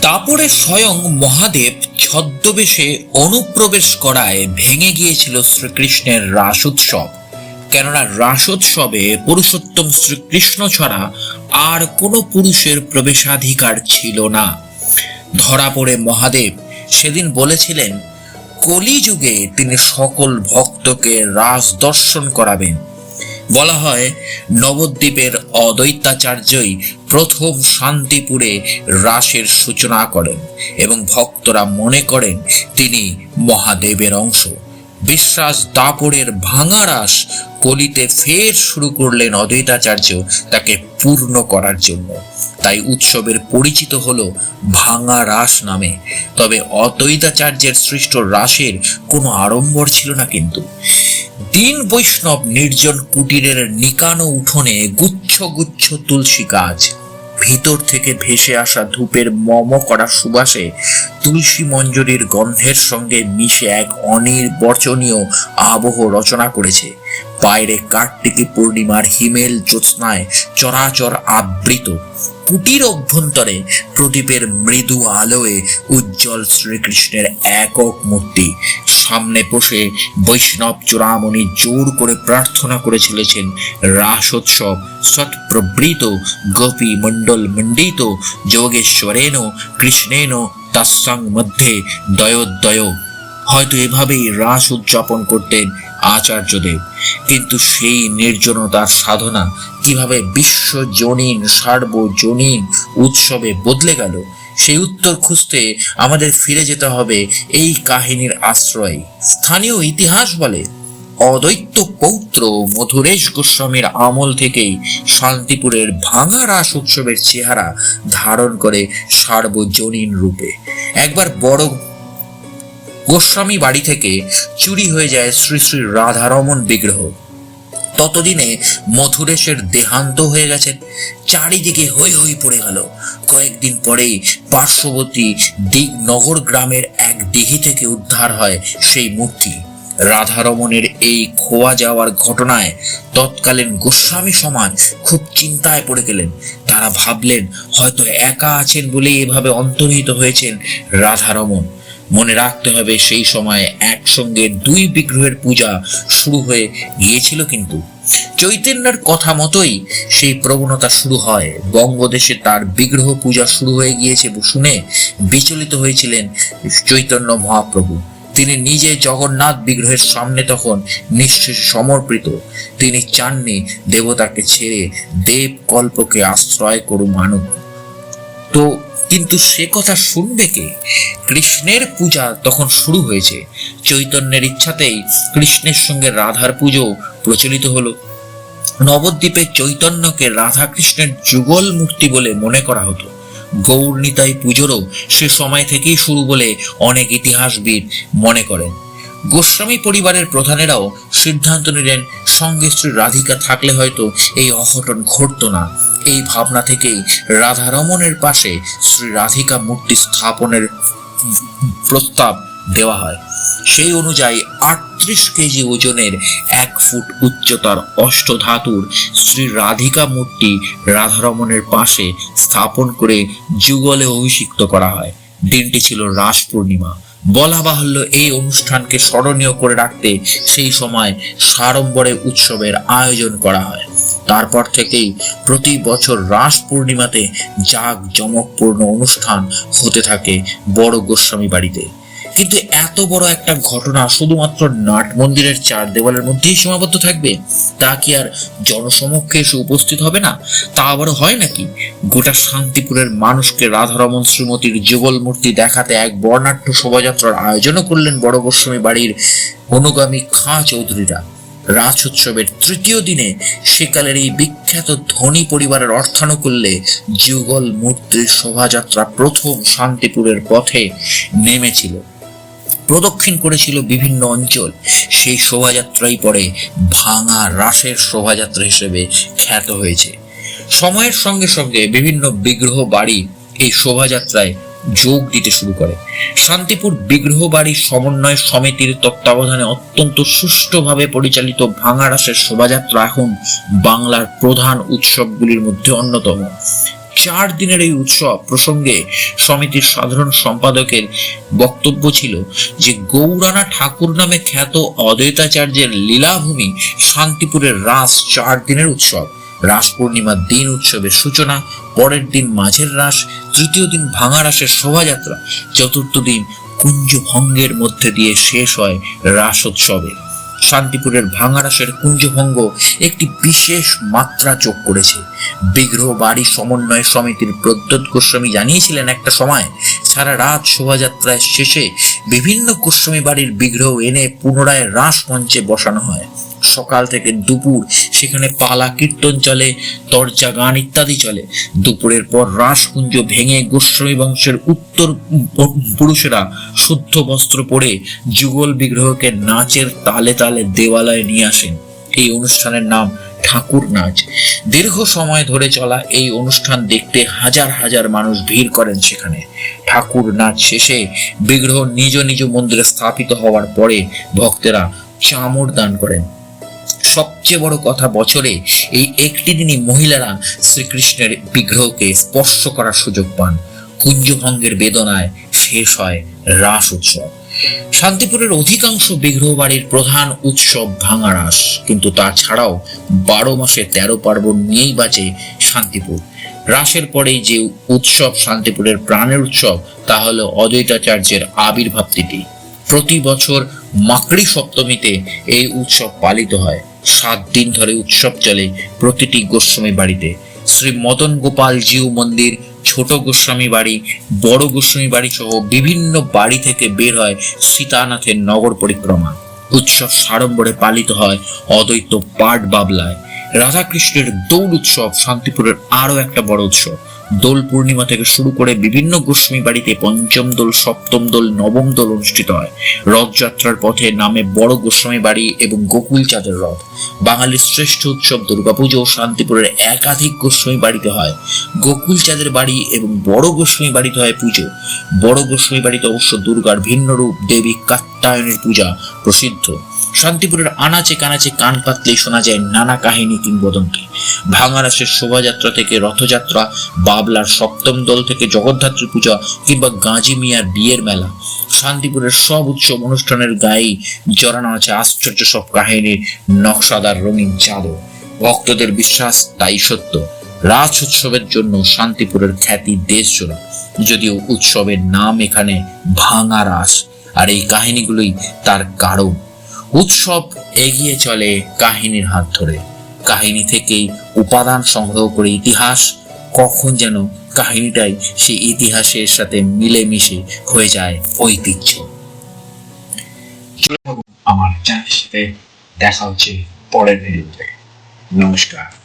দাপরে স্বয়ং মহাদেব ছদ্মবেশে অনুপ্রবেশ করায় ভেঙে গিয়েছিল শ্রীকৃষ্ণের রাস উৎসব কেননা রাসোৎসবে পুরুষোত্তম শ্রীকৃষ্ণ ছাড়া আর কোনো পুরুষের প্রবেশাধিকার ছিল না। ধরা পড়ে মহাদেব। সেদিন বলেছিলেন, কলিযুগে তিনি সকল ভক্তকে রাস দর্শন করাবেন। বলা হয়, নবদ্বীপের অদ্বৈতাচার্যই প্রথম শান্তিপুরে রাসের সূচনা করেন এবং ভক্তরা মনে করেন তিনি মহাদেবের অংশ। বিশ্বাস দাপড়ের ভাঙা রাস কলিতে ফের শুরু করলেন অদ্বৈতাচার্য তাকে পূর্ণ করার জন্য। তাই উৎসবের পরিচিত হলো ভাঙা রাস নামে। তবে অদ্বৈতাচার্যের সৃষ্ট রাসের কোনো আড়ম্বর ছিল না কিন্তু। দিন বৈষ্ণব নির্জন কুটিরের নিকানো উঠোনে গুচ্ছ গুচ্ছ তুলসী গাছ। ভিতর থেকে ভেসে আসা ধূপের মম করা সুবাসে তুলসী মঞ্জরির গন্ধের সঙ্গে মিশে এক অনির্বচনীয় আবহ রচনা করেছে। বাইরে কার্তিকী পূর্ণিমার হিমেল জ্যোৎস্নায় চরাচর আবৃত। কুটির অভ্যন্তরে প্রদীপের মৃদু আলোয় উজ্জ্বল শ্রীকৃষ্ণের একক মূর্তি। সামনে বসে বৈষ্ণব চূড়ামণি জোর করে প্রার্থনা করে চলেছেন রাসোৎসব সৎপ্রবৃত গোপী মণ্ডল মণ্ডিত যোগেশ্বরেন কৃষ্ণেন তৎসং মধ্যে দয়োদয়। হয়তো এভাবেই রাস উদযাপন করতেন আচার্যদেব। কিন্তু সেই নির্জনতার সাধনা কীভাবে বিশ্বজনীন, সার্বজনীন উৎসবে বদলে গেল, সেই উত্তর খুঁজতে আমাদের ফিরে যেতে হবে এই কাহিনীর আশ্রয়। স্থানীয় ইতিহাস বলে, অদ্বৈত পৌত্র মধুরেশ গোস্বামীর আমল থেকেই শান্তিপুরের ভাঙা রাস উৎসবের চেহারা ধারণ করে সার্বজনীন রূপে। একবার বড় গোস্বামী বাড়ি থেকে চুরি হয়ে যায় শ্রী শ্রী রাধারমন বিগ্রহ। ততদিনে মথুরেশের দেহান্ত হয়ে গেছেন চারিদিকে হই হই পড়ে গেল। কয়েকদিন পরেই পার্শ্ববর্তী দিগনগর গ্রামের এক দিঘি থেকে উদ্ধার হয় সেই মূর্তি। রাধারমণের এই খোয়া যাওয়ার ঘটনায় তৎকালীন গোস্বামী সমাজ খুব চিন্তায় পড়ে গেলেন। তারা ভাবলেন, হয়তো একা আছেন বলেই এভাবে অন্তর্হিত হয়েছেন রাধারমণ। মনে রাখতে হবে, সেই সময় একসঙ্গে দুই বিগ্রহের পূজা শুরু হয়ে গিয়েছিল কিন্তু। চৈতন্যের কথা মতোই সেই প্রবণতা শুরু হয়। বঙ্গদেশে তার বিগ্রহ পূজা শুরু হয়ে গিয়েছে শুনে বিচলিত হয়েছিলেন চৈতন্য মহাপ্রভু। তিনি নিজে জগন্নাথ বিগ্রহের সামনে তখন নিশ্চয় সমর্পিত। তিনি চাননি দেবতাকে ছেড়ে দেব কল্পকে আশ্রয় করু মানুষ তো কিন্তু সে কথা শুনবে কে? কৃষ্ণের পূজা তখন শুরু হয়েছে। চৈতন্যের ইচ্ছাতেই কৃষ্ণের সঙ্গে রাধার পুজো প্রচলিত হলো। নবদ্বীপে চৈতন্যকে রাধা কৃষ্ণের যুগল মুক্তি বলে মনে করা হতো। গৌর নিতাই পুজোরও সে সময় থেকেই শুরু বলে অনেক ইতিহাসবিদ মনে করেন। গোস্বামী পরিবারের প্রধানেরাও সিদ্ধান্ত নিলেন, সঙ্গে শ্রী রাধিকা থাকলে হয়তো এই অঘটন ঘটতো না। এই ভাবনা থেকেই রাধারমণের পাশে শ্রী রাধিকা মূর্তি স্থাপনের প্রস্তাব দেওয়া হয়। সেই অনুযায়ী আটত্রিশ কেজি ওজনের এক ফুট উচ্চতার অষ্টধাতুর শ্রী রাধিকা মূর্তি রাধারমণের পাশে স্থাপন করে যুগলে অভিষিক্ত করা হয়। দিনটি ছিল রাস পূর্ণিমা। বলা বাহুল্য এই অনুষ্ঠানকে স্মরণীয় করে রাখতে সেই সময় সাড়ম্বরে উৎসবের আয়োজন করা হয়। তারপর থেকেই প্রতি বছর রাস পূর্ণিমাতে জাঁক জমকপূর্ণ অনুষ্ঠান হতে থাকে বড় গোস্বামী বাড়িতে। কিন্তু এত বড় একটা ঘটনা শুধুমাত্র নাট মন্দিরের চার দেওয়ালের মধ্যেই সীমাবদ্ধ থাকবে, তা কি আর জনসমক্ষে এসে উপস্থিত হবে না? তা আবারও হয় নাকি? গোটা শান্তিপুরের মানুষকে রাধারমন শ্রীমতীর যুগল মূর্তি দেখাতে এক বর্ণাঢ্য শোভাযাত্রার আয়োজনও করলেন বড় গোস্বামী বাড়ির অনুগামী খাঁ চৌধুরীরা। রাজ উৎসবের তৃতীয় দিনে সেকালের এই বিখ্যাত ধনী পরিবারের অর্থানুকূল্যে যুগল মূর্তির শোভাযাত্রা প্রথম শান্তিপুরের পথে নেমেছিল। প্রদক্ষিণ করেছিল বিভিন্ন অঞ্চল। সেই শোভাযাত্রাই পরে ভাঙা রাসের শোভাযাত্রা হিসেবে খ্যাত হয়েছে। সময়ের সঙ্গে সঙ্গে বিভিন্ন বিগ্রহ বাড়ি এই শোভাযাত্রায় যোগ দিতে শুরু করে। শান্তিপুর বিগ্রহ বাড়ি সমন্বয় সমিতির তত্ত্বাবধানে অত্যন্ত সুষ্ঠুভাবে পরিচালিত ভাঙা রাসের শোভাযাত্রা এখন বাংলার প্রধান উৎসবগুলির মধ্যে অন্যতম। চার দিনের এই উৎসব প্রসঙ্গে সমিতির সাধারণ সম্পাদকের বক্তব্য ছিল যে গৌরানা ঠাকুর নামে খ্যাত অদ্বৈতাচার্যের লীলাভূমি শান্তিপুরের রাস চার দিনের উৎসব। রাস পূর্ণিমার দিন উৎসবের সূচনা, পরের দিন মাঝের রাস, তৃতীয় দিন ভাঙা রাসের শোভাযাত্রা, চতুর্থ দিন কুঞ্জ ভঙ্গের মধ্যে দিয়ে শেষ হয় রাস উৎসবে শান্তিপুরের ভাঙারাসের কুঞ্জভঙ্গ একটি বিশেষ মাত্রা যোগ করেছে। বিগ্রহ বাড়ি সমন্বয় সমিতির প্রদ্যোৎ গোস্বামী জানিয়েছিলেন একটা সময় সারা রাত শোভাযাত্রায় শেষে বিভিন্ন গোস্বামী বাড়ির বিগ্রহ এনে পুনরায় রাস মঞ্চে বসানো হয়। সকাল থেকে দুপুর। সেখানে পালা কীর্তন চলে তর্জা গান ইত্যাদি চলে। দুপুরের পর রাসকুঞ্জ ভেঙে গোস্বামী বংশের উত্তর পুরুষেরা শুদ্ধ বস্ত্র পরে যুগল বিগ্রহকে নাচের তালে তালে দেওয়ালয়ে নিয়ে আসেন। এই অনুষ্ঠানের নাম ঠাকুর নাচ। দীর্ঘ সময় ধরে চলা এই অনুষ্ঠান দেখতে হাজার হাজার মানুষ ভিড় করেন সেখানে। ঠাকুর নাচ শেষে বিগ্রহ নিজ নিজ মন্দিরে স্থাপিত হওয়ার পরে ভক্তেরা চামড় দান করেন। সবচেয়ে বড় কথা বছরে এই একটি দিনই মহিলারা শ্রীকৃষ্ণের বিগ্রহকে স্পর্শ করার সুযোগ পান। কুঞ্জভঙ্গের বেদনায় শেষ হয় রাস উৎসব। শান্তিপুরের অধিকাংশ বিগ্রহ বাড়ির প্রধান উৎসব ভাঙা রাস কিন্তু তাছাড়াও বারো মাসে তেরো পার্বণ নিয়েই বাঁচে শান্তিপুর। রাসের পরেই যে উৎসব শান্তিপুরের প্রাণের উৎসব, তা হলো অদ্বৈতাচার্যের আবির্ভাব তিথি। প্রতি বছর মাকড়ি সপ্তমীতে এই উৎসব পালিত হয়। সাত দিন ধরে উৎসব চলে প্রতিটি গোস্বামী বাড়িতে। শ্রী মদন গোপাল জিউ মন্দির, ছোট গোস্বামী বাড়ি, বড় গোস্বামী বাড়ি সহ বিভিন্ন বাড়ি থেকে বের হয় সীতানাথের নগর পরিক্রমা। উৎসব সাড়ম্বরে পালিত হয় অদ্বৈত পাট বাবলায়। রাধাকৃষ্ণের দৌড় উৎসব শান্তিপুরের আরও একটা বড় উৎসব। দোল পূর্ণিমা থেকে শুরু করে বিভিন্ন গোস্বামী বাড়িতে পঞ্চম দোল, সপ্তম দোল, নবম দোল অনুষ্ঠিত হয়। রথযাত্রার পথে নামে বড় গোস্বামী বাড়ি এবং গোকুল চাঁদের রথ। বাঙালির শ্রেষ্ঠ উৎসব দুর্গাপুজো শান্তিপুরের একাধিক গোস্বামী বাড়িতে হয়। গোকুল চাঁদের বাড়ি এবং বড় গোস্বামী বাড়িতে হয় পুজো। বড় গোস্বামী বাড়িতে অবশ্য দুর্গার ভিন্ন রূপ, দেবী কাত্যায়নের পূজা প্রসিদ্ধ। শান্তিপুরের আনাচে কানাচে কান পাতলেই শোনা যায় নানা কাহিনী কিংবদন্তি। ভাঙারাসের শোভাযাত্রা থেকে রথযাত্রা, বাবলার সপ্তম দল থেকে জগদ্ধাত্রী পূজা কিংবা গাজী মিয়ার বিয়ের মেলা। শান্তিপুরের সব উৎসব অনুষ্ঠানের গায়েই জড়ানো আছে আশ্চর্য সব কাহিনীর নকশাদার রঙিন চাদর। ভক্তদের বিশ্বাস তাই সত্য। রাজ উৎসবের জন্য শান্তিপুরের খ্যাতি দেশ জোড়া। যদিও উৎসবের নাম এখানে ভাঙা রাস আর এই কাহিনীগুলোই তার কারণ। উৎসব এগিয়ে চলে কাহিনীর হাত ধরে। কাহিনী থেকে উপাদান সংগ্রহ করে ইতিহাস, কখন যেন কাহিনীটাই সেই ইতিহাসের সাথে মিলেমিশে হয়ে যায় ঐতিহ্য। আমার চ্যানেলের সাথে দেখা হচ্ছে পরের ভিডিওতে। নমস্কার।